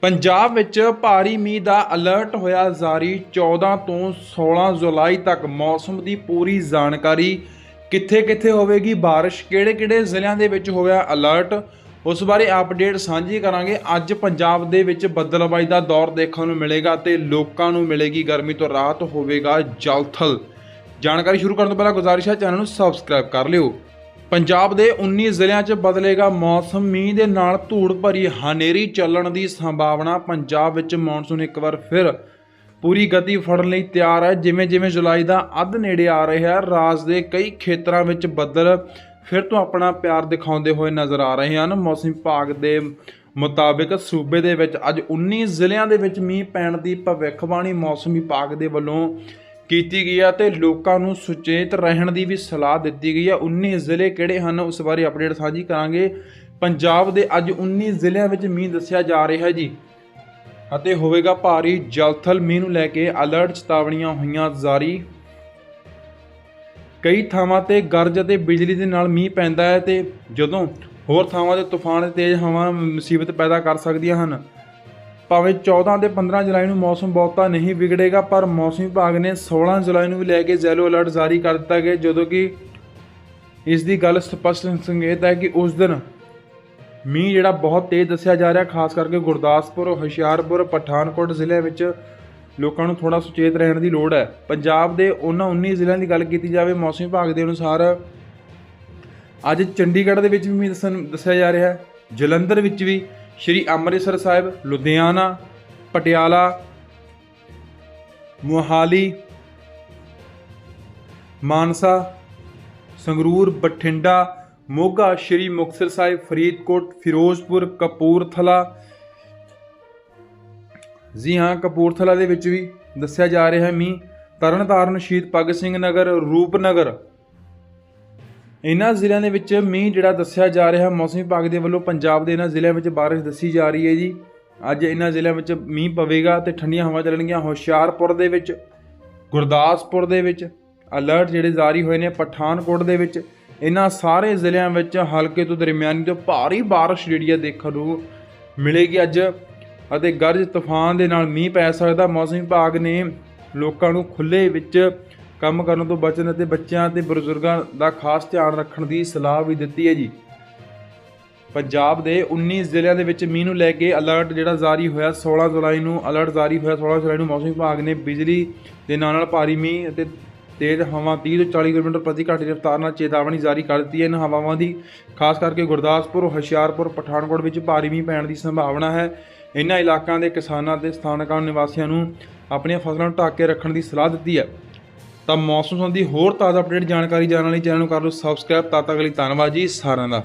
ਪੰਜਾਬ ਵਿੱਚ ਭਾਰੀ ਮੀਂਹ ਦਾ ਅਲਰਟ ਹੋਇਆ ਜਾਰੀ। 14 ਤੋਂ 16 ਜੁਲਾਈ ਤੱਕ ਮੌਸਮ ਦੀ ਪੂਰੀ ਜਾਣਕਾਰੀ ਕਿੱਥੇ-ਕਿੱਥੇ ਹੋਵੇਗੀ, ਬਾਰਿਸ਼ ਕਿਹੜੇ-ਕਿਹੜੇ ਜ਼ਿਲ੍ਹਿਆਂ ਦੇ ਵਿੱਚ ਹੋਇਆ ਅਲਰਟ ਉਸ ਬਾਰੇ ਅਪਡੇਟ ਸਾਂਝੀ ਕਰਾਂਗੇ। ਅੱਜ ਪੰਜਾਬ ਦੇ ਵਿੱਚ ਬੱਦਲਬਾਈ ਦਾ ਦੌਰ ਦੇਖਣ ਨੂੰ ਮਿਲੇਗਾ ਤੇ ਲੋਕਾਂ ਨੂੰ ਮਿਲੇਗੀ ਗਰਮੀ ਤੋਂ ਰਾਹਤ, ਹੋਵੇਗਾ ਜਲਥਲ। ਜਾਣਕਾਰੀ ਸ਼ੁਰੂ ਕਰਨ ਤੋਂ ਪਹਿਲਾਂ ਗੁਜ਼ਾਰਿਸ਼ ਹੈ, ਚੈਨਲ ਨੂੰ ਸਬਸਕ੍ਰਾਈਬ ਕਰ ਲਿਓ। ਪੰਜਾਬ ਦੇ 19 ਜ਼ਿਲ੍ਹਿਆਂ 'ਚ ਬਦਲੇਗਾ ਮੌਸਮ। ਮੀਂਹ ਦੇ ਨਾਲ ਧੂੜ ਭਰੀ ਹਨੇਰੀ ਚੱਲਣ ਦੀ ਸੰਭਾਵਨਾ। ਪੰਜਾਬ ਵਿੱਚ ਮੌਨਸੂਨ ਇੱਕ ਵਾਰ ਫਿਰ ਪੂਰੀ ਗਤੀ ਫੜਨ ਲਈ ਤਿਆਰ ਹੈ। ਜਿਵੇਂ ਜਿਵੇਂ ਜੁਲਾਈ ਦਾ ਅੱਧ ਨੇੜੇ ਆ ਰਿਹਾ ਹੈ, ਰਾਜ ਦੇ ਕਈ ਖੇਤਰਾਂ ਵਿੱਚ ਬੱਦਲ ਫਿਰ ਤੋਂ ਆਪਣਾ ਪਿਆਰ ਦਿਖਾਉਂਦੇ ਹੋਏ ਨਜ਼ਰ ਆ ਰਹੇ ਹਨ। ਮੌਸਮ ਵਿਭਾਗ ਦੇ ਮੁਤਾਬਿਕ ਸੂਬੇ ਦੇ ਵਿੱਚ ਅੱਜ 19 ਜ਼ਿਲ੍ਹਿਆਂ ਦੇ ਵਿੱਚ ਮੀਂਹ ਪੈਣ ਦੀ ਭਵਿੱਖਬਾਣੀ ਮੌਸਮ ਵਿਭਾਗ ਦੇ ਵੱਲੋਂ ਕੀਤੀ ਗਈ ਹੈ ਤੇ ਲੋਕਾਂ ਨੂੰ ਸੁਚੇਤ ਰਹਿਣ ਦੀ ਵੀ ਸਲਾਹ ਦਿੱਤੀ ਗਈ ਹੈ 19 ਜ਼ਿਲ੍ਹੇ ਕਿਹੜੇ ਹਨ? ਉਸ ਬਾਰੇ ਅਪਡੇਟ ਸਾਂਝੀ ਕਰਾਂਗੇ। ਪੰਜਾਬ ਦੇ ਅੱਜ 19 ਜ਼ਿਲ੍ਹਿਆਂ ਵਿੱਚ ਮੀਂਹ ਦੱਸਿਆ ਜਾ ਰਿਹਾ ਜੀ। ਅਤੇ ਹੋਵੇਗਾ ਭਾਰੀ ਜਲਥਲ। ਮੀਂਹ ਨੂੰ ਲੈ ਕੇ ਅਲਰਟ ਚੇਤਾਵਨੀਆਂ ਹੋਈਆਂ ਜਾਰੀ। ਕਈ ਥਾਵਾਂ ਤੇ ਗਰਜ ਅਤੇ ਬਿਜਲੀ ਦੇ ਨਾਲ ਮੀਂਹ ਪੈਂਦਾ ਹੈ ਤੇ ਜਦੋਂ ਹੋਰ ਥਾਵਾਂ ਤੇ ਤੂਫਾਨ ਤੇ ਤੇਜ਼ ਹਵਾ ਮੁਸੀਬਤ ਪੈਦਾ ਕਰ ਸਕਦੀਆਂ ਹਨ। ਭਾਵੇਂ 14 ਤੇ 15 ਜੁਲਾਈ ਨੂੰ ਮੌਸਮ ਬਹੁਤਾ ਨਹੀਂ ਵਿਗੜੇਗਾ, ਪਰ ਮੌਸਮ ਵਿਭਾਗ ਨੇ 16 ਜੁਲਾਈ ਨੂੰ ਵੀ ਲੈ ਕੇ ਜ਼ੈਲੋ ਅਲਰਟ ਜਾਰੀ ਕਰ ਦਿੱਤਾ ਗਿਆ ਜਦੋਂ ਕਿ ਇਸ ਦੀ ਗੱਲ ਸਪਸ਼ਟ ਸੰਕੇਤ ਹੈ ਕਿ ਉਸ ਦਿਨ ਮੀਂਹ ਜਿਹੜਾ ਬਹੁਤ ਤੇਜ਼ ਦੱਸਿਆ ਜਾ ਰਿਹਾ, ਖਾਸ ਕਰਕੇ ਗੁਰਦਾਸਪੁਰ, ਹੁਸ਼ਿਆਰਪੁਰ, ਪਠਾਨਕੋਟ ਜ਼ਿਲ੍ਹੇ ਵਿੱਚ ਲੋਕਾਂ ਨੂੰ ਥੋੜਾ ਸੁਚੇਤ ਰਹਿਣ ਦੀ ਲੋੜ ਹੈ। ਪੰਜਾਬ ਦੇ ਉਹਨਾਂ 19 ਜ਼ਿਲ੍ਹਿਆਂ ਦੀ ਗੱਲ ਕੀਤੀ ਜਾਵੇ, ਮੌਸਮ ਵਿਭਾਗ ਦੇ ਅਨੁਸਾਰ ਅੱਜ ਚੰਡੀਗੜ੍ਹ ਦੇ ਵਿੱਚ ਵੀ ਮੀਂਹ ਦੱਸਣ ਦੱਸਿਆ ਜਾ ਰਿਹਾ ਹੈ, ਜਲੰਧਰ ਵਿੱਚ ਵੀ ਸ਼੍ਰੀ ਅੰਮ੍ਰਿਤਸਰ ਸਾਹਿਬ, ਲੁਧਿਆਣਾ, ਪਟਿਆਲਾ, ਮੋਹਾਲੀ, ਮਾਨਸਾ, ਸੰਗਰੂਰ, ਬਠਿੰਡਾ, ਮੋਗਾ, ਸ਼੍ਰੀ ਮੁਕਤਸਰ ਸਾਹਿਬ, ਫਰੀਦਕੋਟ, ਫਿਰੋਜ਼ਪੁਰ, ਕਪੂਰਥਲਾ। ਜੀ ਹਾਂ, ਕਪੂਰਥਲਾ ਦੇ ਵਿੱਚ ਵੀ ਦੱਸਿਆ ਜਾ ਰਿਹਾ ਹੈ ਮੀਂਹ। ਤਰਨਤਾਰਨ, ਸ਼ਹੀਦ ਭਗਤ ਸਿੰਘ ਨਗਰ, ਰੂਪਨਗਰ ਇਹਨਾਂ ਜ਼ਿਲ੍ਹਿਆਂ ਦੇ ਵਿੱਚ ਮੀਂਹ ਜਿਹੜਾ ਦੱਸਿਆ ਜਾ ਰਿਹਾ, ਮੌਸਮ ਵਿਭਾਗ ਦੇ ਵੱਲੋਂ ਪੰਜਾਬ ਦੇ ਇਹਨਾਂ ਜ਼ਿਲ੍ਹਿਆਂ ਵਿੱਚ ਬਾਰਿਸ਼ ਦੱਸੀ ਜਾ ਰਹੀ ਹੈ ਜੀ। ਅੱਜ ਇਹਨਾਂ ਜ਼ਿਲ੍ਹਿਆਂ ਵਿੱਚ ਮੀਂਹ ਪਵੇਗਾ ਤੇ ਠੰਡੀਆਂ ਹਵਾ ਚੱਲਣਗੀਆਂ। ਹੁਸ਼ਿਆਰਪੁਰ ਦੇ ਵਿੱਚ, ਗੁਰਦਾਸਪੁਰ ਦੇ ਵਿੱਚ ਅਲਰਟ ਜਿਹੜੇ ਜਾਰੀ ਹੋਏ ਨੇ ਪਠਾਨਕੋਟ ਦੇ ਵਿੱਚ। ਇਹਨਾਂ ਸਾਰੇ ਜ਼ਿਲ੍ਹਿਆਂ ਵਿੱਚ ਹਲਕੇ ਤੋਂ ਦਰਮਿਆਨੀ ਤੋਂ ਭਾਰੀ ਬਾਰਿਸ਼ ਜਿਹੜੀ ਹੈ ਦੇਖਣ ਨੂੰ ਮਿਲੇਗੀ ਅੱਜ। ਅਤੇ ਗਰਜ ਤੂਫਾਨ ਦੇ ਨਾਲ ਮੀਂਹ ਪੈ ਸਕਦਾ। ਮੌਸਮ ਵਿਭਾਗ ਨੇ ਲੋਕਾਂ ਨੂੰ ਖੁੱਲੇ ਵਿੱਚ ਕੰਮ ਕਰਨ ਤੋਂ ਬਚਣ ਅਤੇ ਬੱਚਿਆਂ ਤੇ ਬਜ਼ੁਰਗਾਂ ਦਾ ਖਾਸ ਧਿਆਨ ਰੱਖਣ ਦੀ ਸਲਾਹ ਵੀ ਦਿੱਤੀ ਹੈ ਜੀ। ਪੰਜਾਬ ਦੇ 19 ਜ਼ਿਲ੍ਹਿਆਂ ਦੇ ਵਿੱਚ ਮੀਂਹ ਨੂੰ ਲੈ ਕੇ ਅਲਰਟ ਜਿਹੜਾ ਜਾਰੀ ਹੋਇਆ 16 ਜੁਲਾਈ ਨੂੰ ਅਲਰਟ ਜਾਰੀ ਹੋਇਆ 16 ਜੁਲਾਈ ਨੂੰ ਮੌਸਮ ਵਿਭਾਗ ਨੇ ਬਿਜਲੀ ਦੇ ਨਾਲ ਨਾਲ ਭਾਰੀ ਮੀਂਹ ਅਤੇ ਤੇਜ਼ ਹਵਾ 30 ਤੋਂ 40 ਕਿਲੋਮੀਟਰ ਪ੍ਰਤੀ ਘੰਟੇ ਦੀ ਰਫ਼ਤਾਰ ਨਾਲ ਚੇਤਾਵਨੀ ਜਾਰੀ ਕਰ ਦਿੱਤੀ ਹੈ। ਇਹਨਾਂ ਹਵਾਵਾਂ ਦੀ ਖਾਸ ਕਰਕੇ ਗੁਰਦਾਸਪੁਰ, ਹੁਸ਼ਿਆਰਪੁਰ, ਪਠਾਨਕੋਟ ਵਿੱਚ ਭਾਰੀ ਮੀਂਹ ਪੈਣ ਦੀ ਸੰਭਾਵਨਾ ਹੈ। ਇਹਨਾਂ ਇਲਾਕਿਆਂ ਦੇ ਕਿਸਾਨਾਂ ਤੇ ਸਥਾਨਕਾਂ ਨਿਵਾਸੀਆਂ ਨੂੰ ਆਪਣੀਆਂ ਫਸਲਾਂ ਨੂੰ ਢੱਕ ਕੇ ਰੱਖਣ ਦੀ ਸਲਾਹ ਦਿੱਤੀ ਹੈ। ਤਾਂ ਮੌਸਮ ਸੰਬੰਧੀ ਹੋਰ ਤਾਜ਼ਾ ਅਪਡੇਟ ਜਾਣਕਾਰੀ ਜਾਣਨ ਲਈ ਚੈਨਲ ਨੂੰ ਕਰ ਲਓ ਸਬਸਕ੍ਰਾਈਬ ਤਦ ਤੱਕ ਲਈ ਧੰਨਵਾਦ ਜੀ ਸਾਰਿਆਂ ਦਾ।